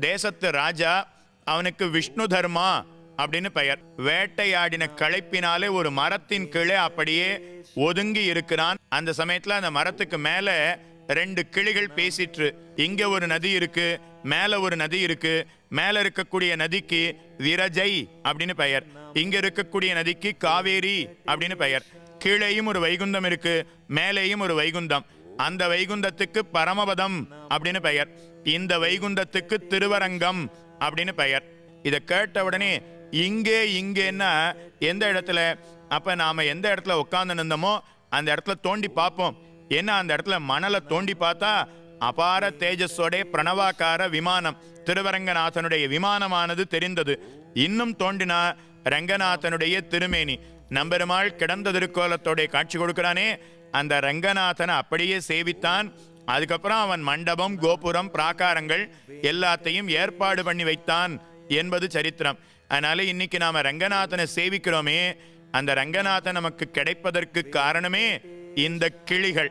தேசத்து ராஜா அவனுக்கு விஷ்ணு தர்மா அப்படின்னு பெயர். வேட்டையாடின களைப்பினாலே ஒரு மரத்தின் கீழே அப்படியே ஒதுங்கி இருக்கிறான். அந்த சமயத்துல அந்த மரத்துக்கு மேல ரெண்டு கிளிகள் பேசிற்று. இங்க ஒரு நதி இருக்கு மேல ஒரு நதி இருக்கு மேல இருக்கக்கூடிய நதிக்கு விரஜை அப்படின்னு பெயர். இங்க இருக்கக்கூடிய நதிக்கு காவேரி அப்படின்னு பெயர். கீழேயும் ஒரு வைகுந்தம் இருக்கு மேலேயும் ஒரு வைகுந்தம். அந்த வைகுந்தத்துக்கு பரமபதம் அப்படின்னு பெயர். இந்த வைகுந்தத்துக்கு திருவரங்கம் அப்படின்னு பெயர். இதை கேட்ட உடனே இங்கே இங்கேன்னா எந்த இடத்துல? அப்போ நாம எந்த இடத்துல உட்காந்து நின்றோமோ அந்த இடத்துல தோண்டி பார்ப்போம். ஏன்னா அந்த இடத்துல மணலை தோண்டி பார்த்தா அபார தேஜஸோடைய பிரணவாக்கார விமானம் திருவரங்கநாதனுடைய விமானமானது தெரிந்தது. இன்னும் தோண்டினா ரங்கநாதனுடைய திருமேனி. நம்பெருமாள் கிடந்த திருக்கோலத்தோடைய காட்சி கொடுக்கிறானே அந்த ரங்கநாதனை அப்படியே சேவித்தான். அதுக்கப்புறம் அவன் மண்டபம் கோபுரம் பிராகாரங்கள் எல்லாத்தையும் ஏற்பாடு பண்ணி வைத்தான் என்பது சரித்திரம். அதனால இன்னைக்கு நாம ரங்கநாதனை சேவிக்கிறோமே. அந்த ரங்கநாதன் நமக்கு கிடைப்பதற்கு காரணமே இந்த கிளிகள்.